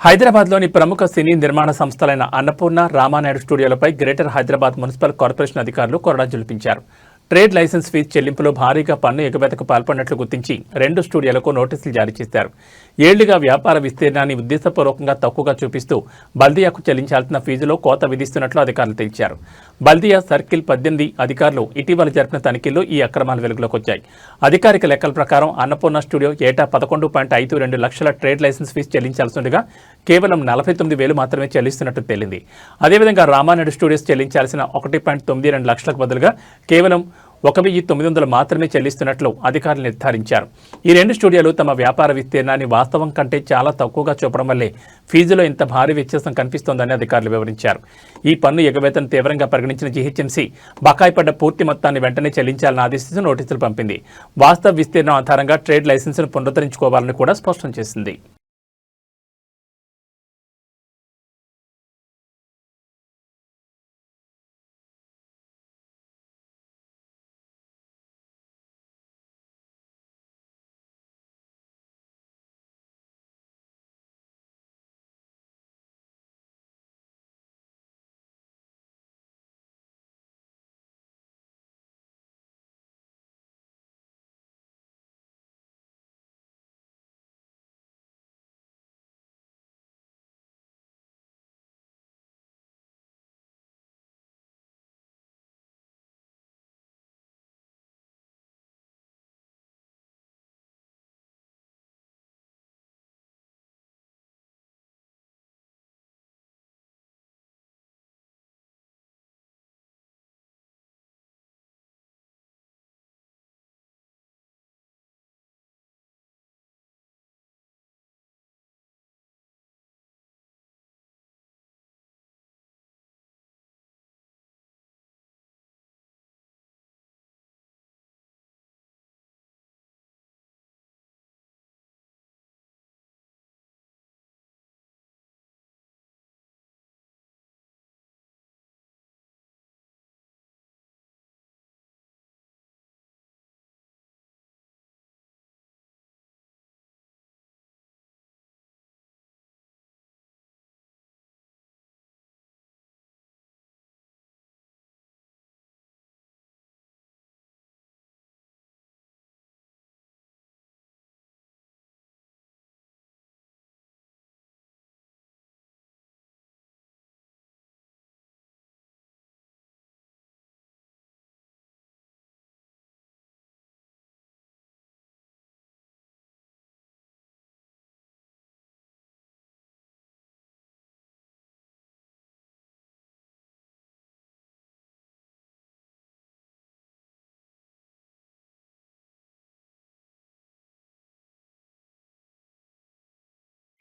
హైదరాబాద్లోని ప్రముఖ సినీ నిర్మాణ సంస్థలైన అన్నపూర్ణ రామానాయుడు స్టూడియోలపై గ్రేటర్ హైదరాబాద్ మున్సిపల్ కార్పొరేషన్ అధికారులు కొరడా జులిపించారు. ట్రేడ్ లైసెన్స్ ఫీజు చెల్లింపులో భారీగా పన్ను ఎగవేతకు పాల్పడినట్లు గుర్తించి రెండు స్టూడియోలకు నోటీసులు జారీ చేశారు. ఏళ్ళుగా వ్యాపార విస్తీర్ణాన్ని ఉద్దేశపూర్వకంగా తక్కువగా చూపిస్తూ బల్దియాకు చెల్లించాల్సిన ఫీజులో కోత విధిస్తున్నట్లు అధికారులు తెలిపారు. బల్దియా సర్కిల్ పద్దెనిమిది అధికారులు ఇటీవల జరిపిన తనిఖీల్లో ఈ అక్రమాలు వెలుగులోకి వచ్చాయి. అధికారిక లెక్కల ప్రకారం అన్నపూర్ణ స్టూడియో ఏటా పదకొండు పాయింట్ ఐదు రెండు లక్షల ట్రేడ్ లైసెన్స్ ఫీజు చెల్లించాల్సిందిగా కేవలం నలభై తొమ్మిది వేలు మాత్రమే చెల్లిస్తున్నట్టు తేలింది. అదేవిధంగా రామానాయుడు స్టూడియోస్ చెల్లించాల్సిన ఒకటి పాయింట్ తొమ్మిది రెండు లక్షలకు బదులుగా కేవలం ఒక వెయ్యి తొమ్మిది వందలు మాత్రమే చెల్లిస్తున్నట్లు అధికారులు నిర్ధారించారు. ఈ రెండు స్టూడియోలు తమ వ్యాపార విస్తీర్ణాన్ని వాస్తవం కంటే చాలా తక్కువగా చూపడం వల్లే ఫీజులో ఇంత భారీ వ్యత్యాసం కనిపిస్తోందని అధికారులు వివరించారు. ఈ పన్ను ఎగవేతను తీవ్రంగా పరిగణించిన జీహెచ్ఎంసీ బకాయి పడ్డ పూర్తి మొత్తాన్ని వెంటనే చెల్లించాలని ఆదేశిస్తూ నోటీసులు పంపింది. వాస్తవ విస్తీర్ణం ఆధారంగా ట్రేడ్ లైసెన్సును పునరుద్ధరించుకోవాలని కూడా స్పష్టం చేసింది.